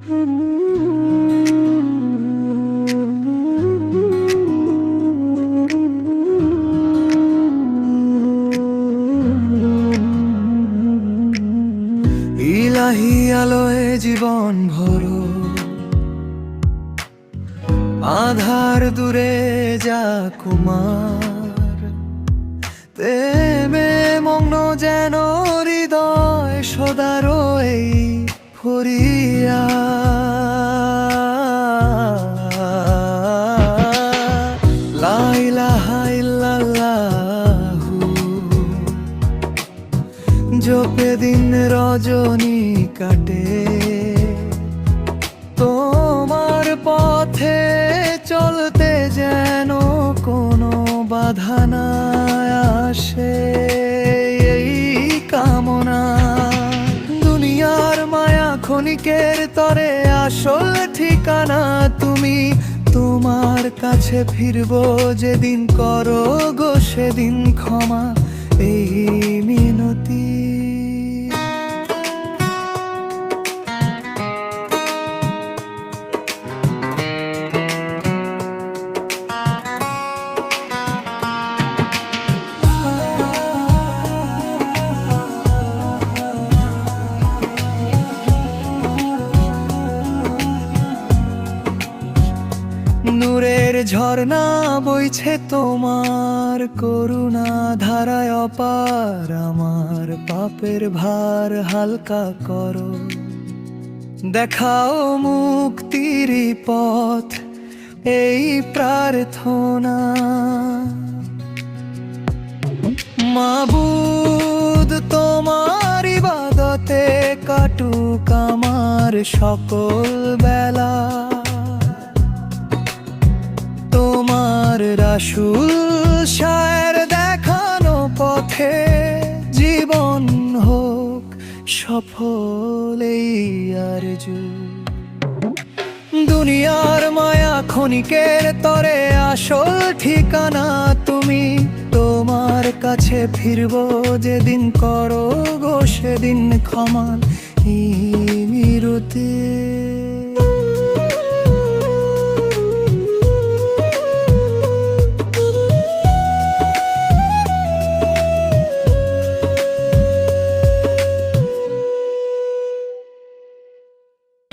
ইলাহি আলোয় জীবন ভরো। আধার দূরে যা কুমার। প্রেমে মগ্ন যেন হৃদয় সদারো এই ফরিয়া জপে দিন রজনী কাটে। তোমার পথে চলতে যেন কোনো বাধা না আসে। এই কামনা দুনিয়ার মায়া ক্ষণিকের তরে আসল ঠিকানা তুমি। তোমার কাছে ফিরবো যেদিন করো গো সেদিন ক্ষমা। এই ঝর্ণা বইছে তোমার করুণা, ধারায় অপার আমার পাপের ভার হালকা করো। দেখাও মুক্তির পথ, এই প্রার্থনা। মাবুদ, তোমার ইবাদতে কাটুক আমার সকল বেলা। তোমার রাসুল শায়ের দেখানো পথে জীবন হোক সফল আরজু। দুনিয়ার মায়া ক্ষণিকের তরে আসল ঠিকানা তুমি। তোমার কাছে ফিরবো যেদিন করো গো সেদিন ক্ষমা। মিরতে